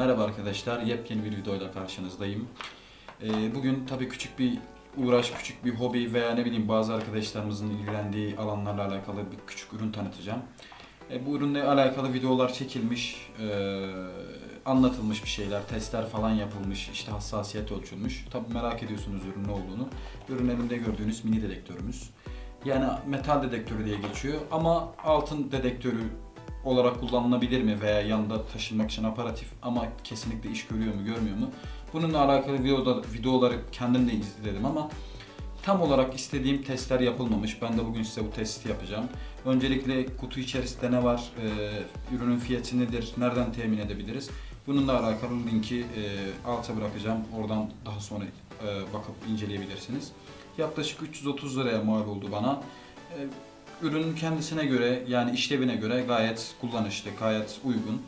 Merhaba arkadaşlar, yepyeni bir videoyla karşınızdayım. Ee, bugün tabii küçük bir uğraş, küçük bir hobi veya ne bileyim bazı arkadaşlarımızın ilgilendiği alanlarla alakalı bir küçük ürün tanıtacağım. Ee, bu ürünle alakalı videolar çekilmiş, ee, anlatılmış bir şeyler, testler falan yapılmış, işte hassasiyet ölçülmüş. Tabii merak ediyorsunuz ürün ne olduğunu. Ürün elimde gördüğünüz mini dedektörümüz. Yani metal dedektörü diye geçiyor ama altın dedektörü olarak kullanılabilir mi veya yanında taşınmak için aparatif ama kesinlikle iş görüyor mu görmüyor mu? Bununla alakalı videoda, videoları kendim de izledim ama tam olarak istediğim testler yapılmamış. Ben de bugün size bu testi yapacağım. Öncelikle kutu içerisinde ne var, e, ürünün fiyatı nedir, nereden temin edebiliriz? Bununla alakalı linki e, alta bırakacağım. Oradan daha sonra e, bakıp inceleyebilirsiniz. Yaklaşık 330 liraya mal oldu bana. E, ürünün kendisine göre yani işlevine göre gayet kullanışlı, gayet uygun.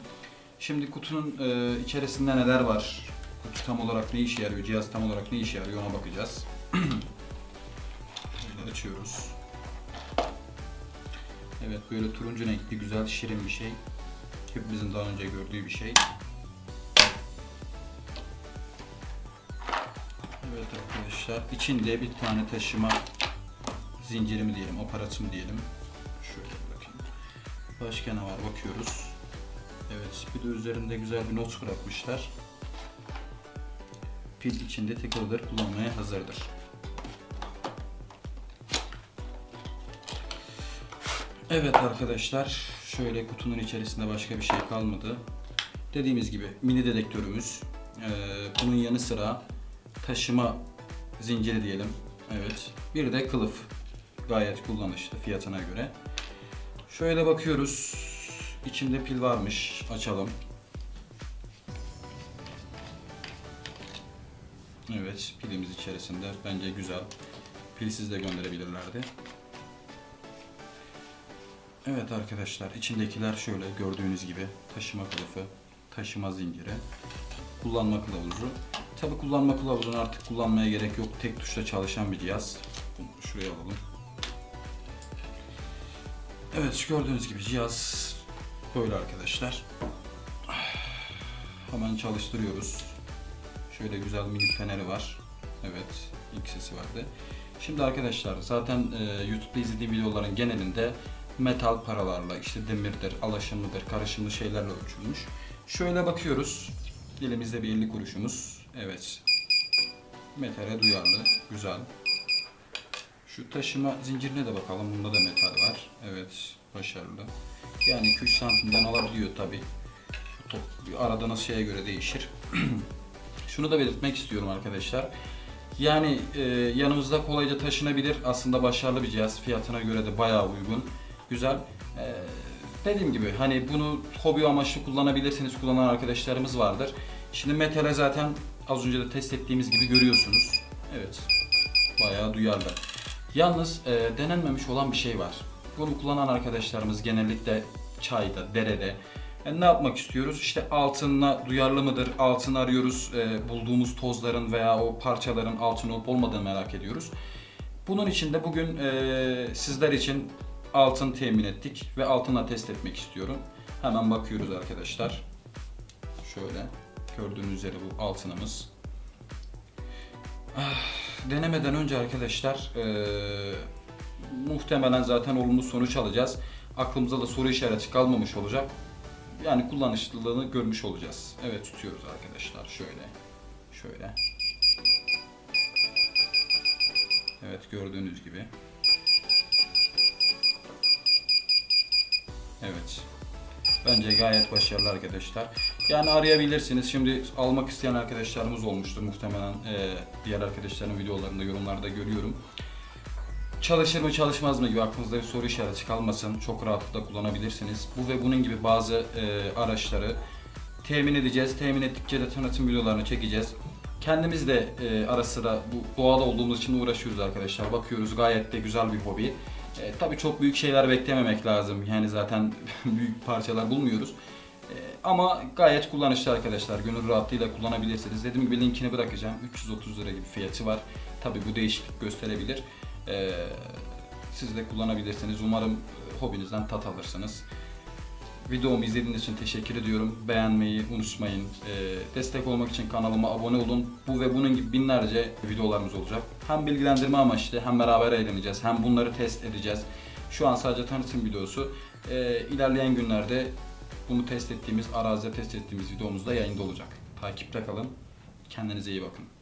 Şimdi kutunun e, içerisinde neler var? Kutu tam olarak ne işe yarıyor? Cihaz tam olarak ne işe yarıyor ona bakacağız. Böyle açıyoruz. Evet böyle turuncu renkli güzel şirin bir şey. Hepimizin daha önce gördüğü bir şey. Evet arkadaşlar içinde bir tane taşıma zinciri mi diyelim, aparatı mı diyelim. Şöyle bakayım. Başka ne var bakıyoruz. Evet bir de üzerinde güzel bir not bırakmışlar. Pil içinde tıkılıdır, kullanmaya hazırdır. Evet arkadaşlar, şöyle kutunun içerisinde başka bir şey kalmadı. Dediğimiz gibi mini dedektörümüz. Ee, bunun yanı sıra taşıma zinciri diyelim. Evet. Bir de kılıf. Gayet kullanışlı fiyatına göre. Şöyle bakıyoruz. İçinde pil varmış. Açalım. Evet, pilimiz içerisinde. Bence güzel. Pilsiz de gönderebilirlerdi. Evet arkadaşlar, içindekiler şöyle gördüğünüz gibi taşıma kılıfı, taşıma zinciri, kullanma kılavuzu. Tabi kullanma kılavuzunu artık kullanmaya gerek yok. Tek tuşla çalışan bir cihaz. Bunu şuraya alalım. Evet gördüğünüz gibi cihaz böyle arkadaşlar. Hemen çalıştırıyoruz. Şöyle güzel mini feneri var. Evet ilk sesi vardı. Şimdi arkadaşlar zaten e, YouTube'da izlediğim videoların genelinde metal paralarla işte demirdir, alaşımlıdır, karışımlı şeylerle ölçülmüş. Şöyle bakıyoruz. Elimizde bir 50 kuruşumuz. Evet. Metale duyarlı. Güzel. Şu taşıma zincirine de bakalım. Bunda da metal var. Evet. Başarılı. Yani 2-3 santimden alabiliyor tabi. Aradığınız şeye göre değişir. Şunu da belirtmek istiyorum arkadaşlar. Yani e, yanımızda kolayca taşınabilir. Aslında başarılı bir cihaz. Fiyatına göre de bayağı uygun. Güzel. E, dediğim gibi hani bunu hobi amaçlı kullanabilirsiniz. Kullanan arkadaşlarımız vardır. Şimdi metale zaten az önce de test ettiğimiz gibi görüyorsunuz. Evet. Bayağı duyarlı. Yalnız e, denenmemiş olan bir şey var. Bunu kullanan arkadaşlarımız genellikle çayda, derede yani ne yapmak istiyoruz? İşte altınla duyarlı mıdır? Altın arıyoruz. E, bulduğumuz tozların veya o parçaların altın olup olmadığını merak ediyoruz. Bunun için de bugün e, sizler için altın temin ettik ve altınla test etmek istiyorum. Hemen bakıyoruz arkadaşlar. Şöyle gördüğünüz üzere bu altınımız. Ah, Denemeden önce arkadaşlar eee, muhtemelen zaten olumlu sonuç alacağız. Aklımıza da soru işareti kalmamış olacak. Yani kullanışlılığını görmüş olacağız. Evet tutuyoruz arkadaşlar şöyle. Şöyle. Evet gördüğünüz gibi. Evet. Bence gayet başarılı arkadaşlar. Yani arayabilirsiniz. Şimdi almak isteyen arkadaşlarımız olmuştur muhtemelen. Ee, diğer arkadaşların videolarında, yorumlarda görüyorum. Çalışır mı çalışmaz mı gibi aklınızda bir soru işareti kalmasın. Çok rahatlıkla kullanabilirsiniz. Bu ve bunun gibi bazı e, araçları temin edeceğiz. Temin ettikçe de tanıtım videolarını çekeceğiz. Kendimiz de e, ara sıra bu doğada olduğumuz için uğraşıyoruz arkadaşlar. Bakıyoruz gayet de güzel bir hobi. E, tabii çok büyük şeyler beklememek lazım. Yani zaten büyük parçalar bulmuyoruz. E, ama gayet kullanışlı arkadaşlar. Gönül rahatlığıyla kullanabilirsiniz. Dediğim gibi linkini bırakacağım. 330 lira gibi fiyatı var. Tabii bu değişiklik gösterebilir. E, siz de kullanabilirsiniz. Umarım e, hobinizden tat alırsınız. Videomu izlediğiniz için teşekkür ediyorum. Beğenmeyi unutmayın. Ee, destek olmak için kanalıma abone olun. Bu ve bunun gibi binlerce videolarımız olacak. Hem bilgilendirme amaçlı hem beraber eğleneceğiz hem bunları test edeceğiz. Şu an sadece tanıtım videosu. Ee, ilerleyen günlerde bunu test ettiğimiz, arazide test ettiğimiz videomuz da yayında olacak. Takipte kalın. Kendinize iyi bakın.